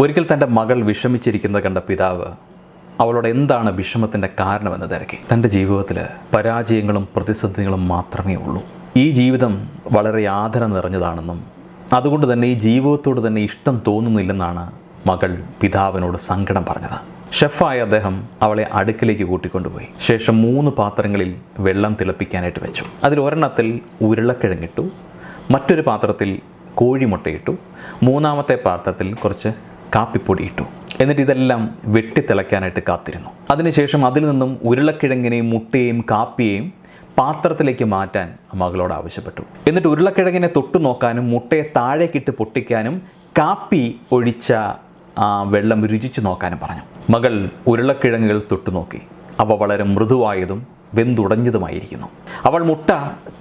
ഒരിക്കൽ തന്റെ മകൾ വിഷമിച്ചിരിക്കുന്നത് കണ്ട പിതാവ് അവളോട് എന്താണ് വിഷമത്തിന്റെ കാരണമെന്ന് തിരക്കി. തന്റെ ജീവിതത്തിൽ പരാജയങ്ങളും പ്രതിസന്ധികളും മാത്രമേ ഉള്ളൂ. ഈ ജീവിതം വളരെ ആദരം നിറഞ്ഞതാണെന്നും അതുകൊണ്ട് തന്നെ ഈ ജീവിതത്തോട് തന്നെ ഇഷ്ടം തോന്നുന്നില്ലെന്നാണ് മകൾ പിതാവിനോട് സങ്കടം പറഞ്ഞത്. ഷെഫായ അദ്ദേഹം അവളെ അടുക്കിലേക്ക് കൂട്ടിക്കൊണ്ടുപോയി. ശേഷം മൂന്ന് പാത്രങ്ങളിൽ വെള്ളം തിളപ്പിക്കാനായിട്ട് വെച്ചു. അതിൽ ഒരെണ്ണത്തിൽ ഉരുളക്കിഴങ്ങിട്ടു മറ്റൊരു പാത്രത്തിൽ കോഴിമുട്ടയിട്ടു മൂന്നാമത്തെ പാത്രത്തിൽ കുറച്ച് കാപ്പിപ്പൊടി ഇട്ടു എന്നിട്ട് ഇതെല്ലാം വെട്ടിത്തിളയ്ക്കാനായിട്ട് കാത്തിരുന്നു. അതിനുശേഷം അതിൽ നിന്നും ഉരുളക്കിഴങ്ങിനെയും മുട്ടയെയും കാപ്പിയെയും പാത്രത്തിലേക്ക് മാറ്റാൻ മകളോട് ആവശ്യപ്പെട്ടു. എന്നിട്ട് ഉരുളക്കിഴങ്ങിനെ തൊട്ടു നോക്കാനും മുട്ടയെ താഴേക്കിട്ട് പൊട്ടിക്കാനും കാപ്പി ഒഴിച്ച ആ വെള്ളം രുചിച്ചു നോക്കാനും പറഞ്ഞു. മകൾ ഉരുളക്കിഴങ്ങുകൾ തൊട്ടു നോക്കി. അവ വളരെ മൃദുവായതും വെന്തുടഞ്ഞതുമായിരിക്കുന്നു. അവൾ മുട്ട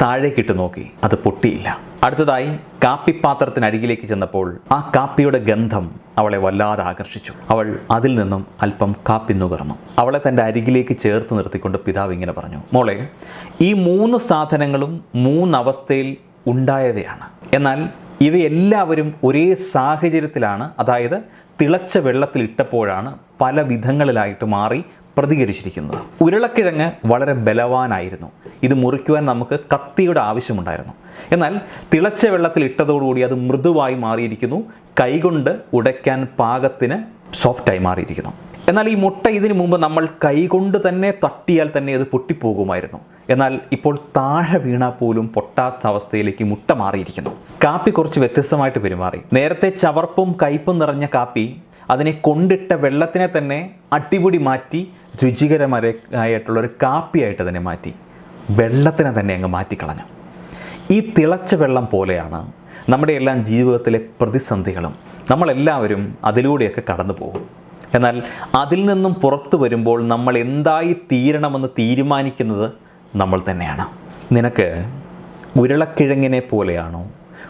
താഴേക്കിട്ട് നോക്കി. അത് പൊട്ടിയില്ല. അടുത്തതായി കാപ്പിപ്പാത്രത്തിനരികിലേക്ക് ചെന്നപ്പോൾ ആ കാപ്പിയുടെ ഗന്ധം അവളെ വല്ലാതെ ആകർഷിച്ചു. അവൾ അതിൽ നിന്നും അല്പം കാപ്പി നുകർന്നു. അവളെ തന്റെ അരികിലേക്ക് ചേർത്ത് നിർത്തിക്കൊണ്ട് പിതാവ് ഇങ്ങനെ പറഞ്ഞു മോളെ ഈ മൂന്ന് സാധനങ്ങളും മൂന്നവസ്ഥയിൽ ഉണ്ടായവയാണ്. എന്നാൽ ഇവയെല്ലാവരും ഒരേ സാഹചര്യത്തിലാണ് അതായത് തിളച്ച വെള്ളത്തിൽ ഇട്ടപ്പോഴാണ് പല വിധങ്ങളിലായിട്ട് മാറി പ്രതികരിച്ചിരിക്കുന്നത്. ഉരുളക്കിഴങ്ങ് വളരെ ബലവാനായിരുന്നു. ഇത് മുറിക്കുവാൻ നമുക്ക് കത്തിയുടെ ആവശ്യമുണ്ടായിരുന്നു. എന്നാൽ തിളച്ച വെള്ളത്തിൽ ഇട്ടതോടുകൂടി അത് മൃദുവായി മാറിയിരിക്കുന്നു. കൈകൊണ്ട് ഉടയ്ക്കാൻ പാകത്തിന് സോഫ്റ്റായി മാറിയിരിക്കുന്നു. എന്നാൽ ഈ മുട്ട ഇതിനു മുമ്പ് നമ്മൾ കൈകൊണ്ട് തന്നെ തട്ടിയാൽ തന്നെ അത് പൊട്ടിപ്പോകുമായിരുന്നു. എന്നാൽ ഇപ്പോൾ താഴെ വീണാൽ പോലും പൊട്ടാത്ത അവസ്ഥയിലേക്ക് മുട്ട മാറിയിരിക്കുന്നു. കാപ്പി കുറച്ച് വ്യത്യസ്തമായിട്ട് പെരുമാറി. നേരത്തെ ചവർപ്പും കയ്പും നിറഞ്ഞ കാപ്പി അതിനെ കൊണ്ടിട്ട വെള്ളത്തിനെ തന്നെ അടിപൊടി മാറ്റി രുചികരമായിട്ടുള്ള ഒരു കാപ്പിയായിട്ട് തന്നെ മാറ്റി വെള്ളത്തിനെ തന്നെ അങ്ങ് മാറ്റിക്കളഞ്ഞു. ഈ തിളച്ച വെള്ളം പോലെയാണ് നമ്മുടെ എല്ലാം ജീവിതത്തിലെ പ്രതിസന്ധികളും. നമ്മളെല്ലാവരും അതിലൂടെയൊക്കെ കടന്നു പോകും. എന്നാൽ അതിൽ നിന്നും പുറത്തു വരുമ്പോൾ നമ്മൾ എന്തായി തീരണമെന്ന് തീരുമാനിക്കുന്നത് നമ്മൾ തന്നെയാണ്. നിനക്ക് ഉരുളക്കിഴങ്ങിനെ പോലെയാണോ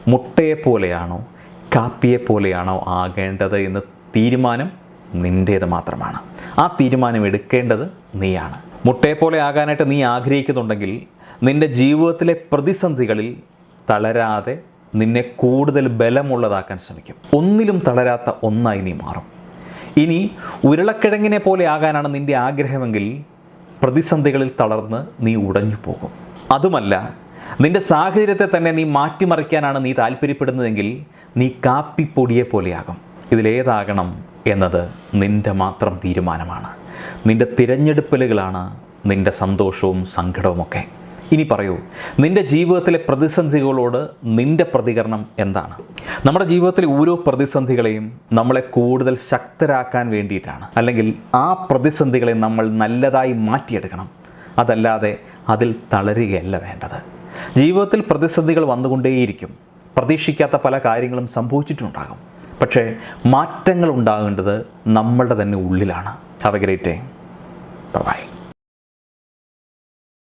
മുട്ടയെ പോലെയാണോ കാപ്പിയെ പോലെയാണോ ആകേണ്ടത് എന്ന് തീരുമാനം നിന്റേത് മാത്രമാണ്. ആ തീരുമാനം എടുക്കേണ്ടത് നീയാണ്. മുട്ടയെ പോലെ ആകാനായിട്ട് നീ ആഗ്രഹിക്കുന്നുണ്ടെങ്കിൽ നിന്റെ ജീവിതത്തിലെ പ്രതിസന്ധികളിൽ തളരാതെ നിന്നെ കൂടുതൽ ബലമുള്ളതാക്കാൻ ശ്രമിക്കും. ഒന്നിലും തളരാത്ത ഒന്നായി നീ മാറും. ഇനി ഉരുളക്കിഴങ്ങിനെ പോലെ ആകാനാണ് നിന്റെ ആഗ്രഹമെങ്കിൽ പ്രതിസന്ധികളിൽ തളർന്ന് നീ ഉടഞ്ഞു പോകും. അതുമല്ല നിന്റെ സാഹചര്യത്തെ തന്നെ നീ മാറ്റിമറിക്കാനാണ് നീ താല്പര്യപ്പെടുന്നതെങ്കിൽ നീ കാപ്പിപ്പൊടിയെ പോലെയാകും ഇതിലേതാകണം എന്നത് നിന്റെ മാത്രം തീരുമാനമാണ്. നിന്റെ തിരഞ്ഞെടുപ്പലുകളാണ് നിന്റെ സന്തോഷവും സങ്കടവുമൊക്കെ. ഇനി പറയൂ നിന്റെ ജീവിതത്തിലെ പ്രതിസന്ധികളോട് നിന്റെ പ്രതികരണം എന്താണ്? നമ്മുടെ ജീവിതത്തിലെ ഓരോ പ്രതിസന്ധികളെയും നമ്മളെ കൂടുതൽ ശക്തരാക്കാൻ വേണ്ടിയിട്ടാണ്. അല്ലെങ്കിൽ ആ പ്രതിസന്ധികളെ നമ്മൾ നല്ലതായി മാറ്റിയെടുക്കണം. അതല്ലാതെ അതിൽ തളരുകയല്ല വേണ്ടത്. ജീവിതത്തിൽ പ്രതിസന്ധികൾ വന്നുകൊണ്ടേയിരിക്കും. പ്രതീക്ഷിക്കാത്ത പല കാര്യങ്ങളും സംഭവിച്ചിട്ടുണ്ടാകും. പക്ഷേ മാറ്റങ്ങൾ ഉണ്ടാകേണ്ടത് നമ്മളുടെ തന്നെ ഉള്ളിലാണ്. Have a great day bye